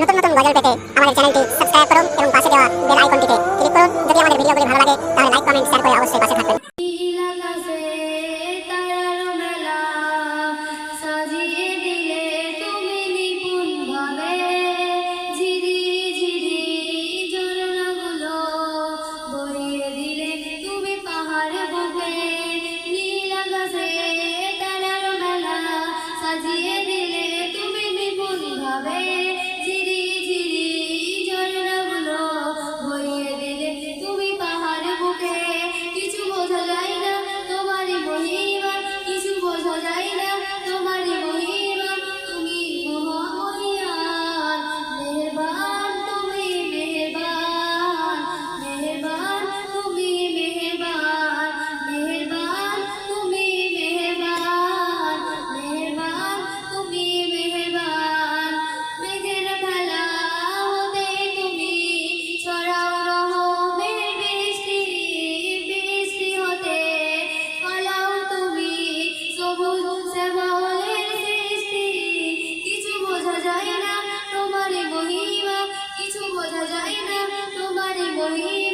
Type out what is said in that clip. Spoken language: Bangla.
নতুন নতুন গজল পেতে আমাদের চ্যানেলটি সাবস্ক্রাইব করুন এবং পাশে দেওয়া বেল আইকনটিতে ক্লিক করুন। যদি আমাদের ভিডিওগুলি ভালো লাগে, তাহলে লাইক কমেন্ট শেয়ার করে অবশ্যই পাশে থাকবেন। कोई